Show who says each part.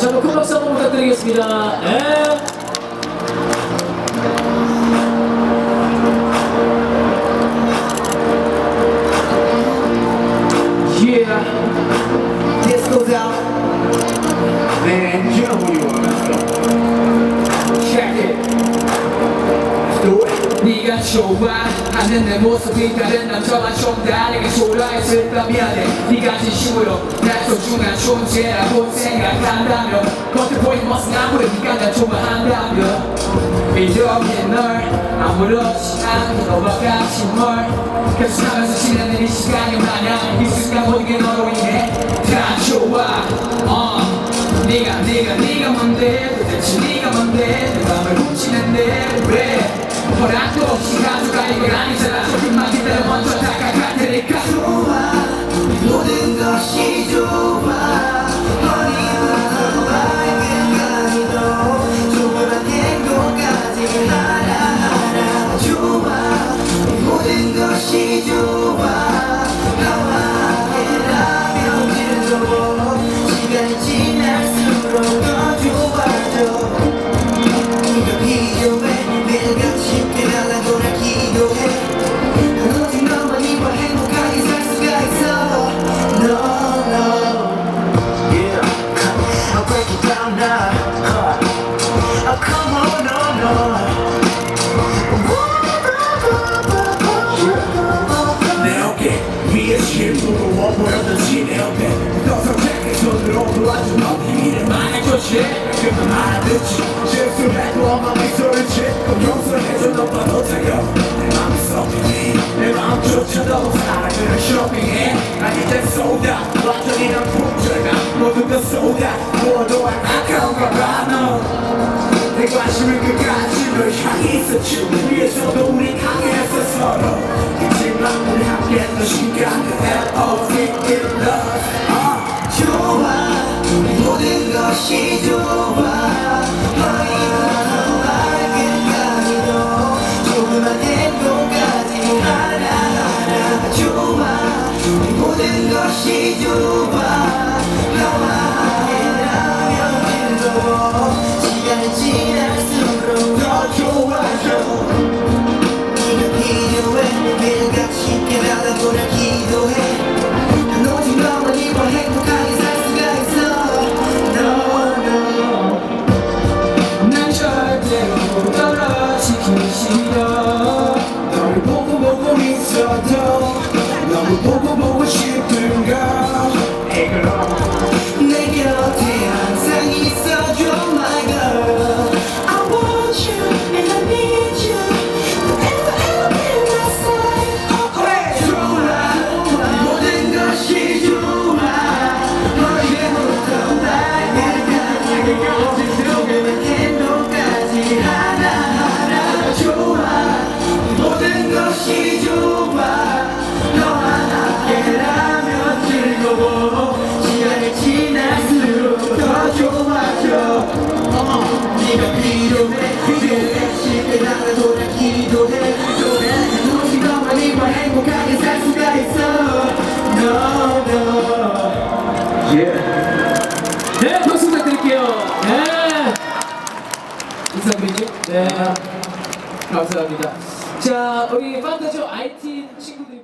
Speaker 1: 다시 한번 큰 박수 한번 부탁드리겠습니다. 네.
Speaker 2: 네가 좋아하는 내 모습이 다른 남자와 좀 다르게 초라했을까 미안해 네가 진심으로 날 소중한 존재라고 생각한다면 겉에 보이는 모습 아무리 날 좋아한다면 이렇게 널 아무렇지 않게 너와 같이 뭘 계속 하면서 지나는 이 시간이 마냥 이 순간 모든 게 너로 인해 다 좋아 어. 네가 네가 네가 뭔데 도대체 네가 뭔데 내 맘을 훔치는데 왜 허락도 없이 가져가 이건 아니잖아
Speaker 3: 내 맘이 썩이니 내 마음조차도 사랑을 쇼핑해. 난 이제 쏟아 완전히 난 품절감. 모두 다 쏟아 무어도 아까운 걸봐너 내 관심은 끝까지 널 향해 있었지 위에서도 우리 강해했어 서로. 그치만 우리 함께 했던 시간들 L.O.V. in love
Speaker 2: 모든 것이 좋아 너와
Speaker 3: 보고 싶은가
Speaker 2: 네가 필요해 필요해 쉽게 나를 돌아 기도해 오직 너만이와 행복하게 살 수가 있어 No no
Speaker 1: 네, 박수 부탁드릴게요. 네. 인사드리죠? 네. 감사합니다. 자, 우리 판타지 아이팀 친구.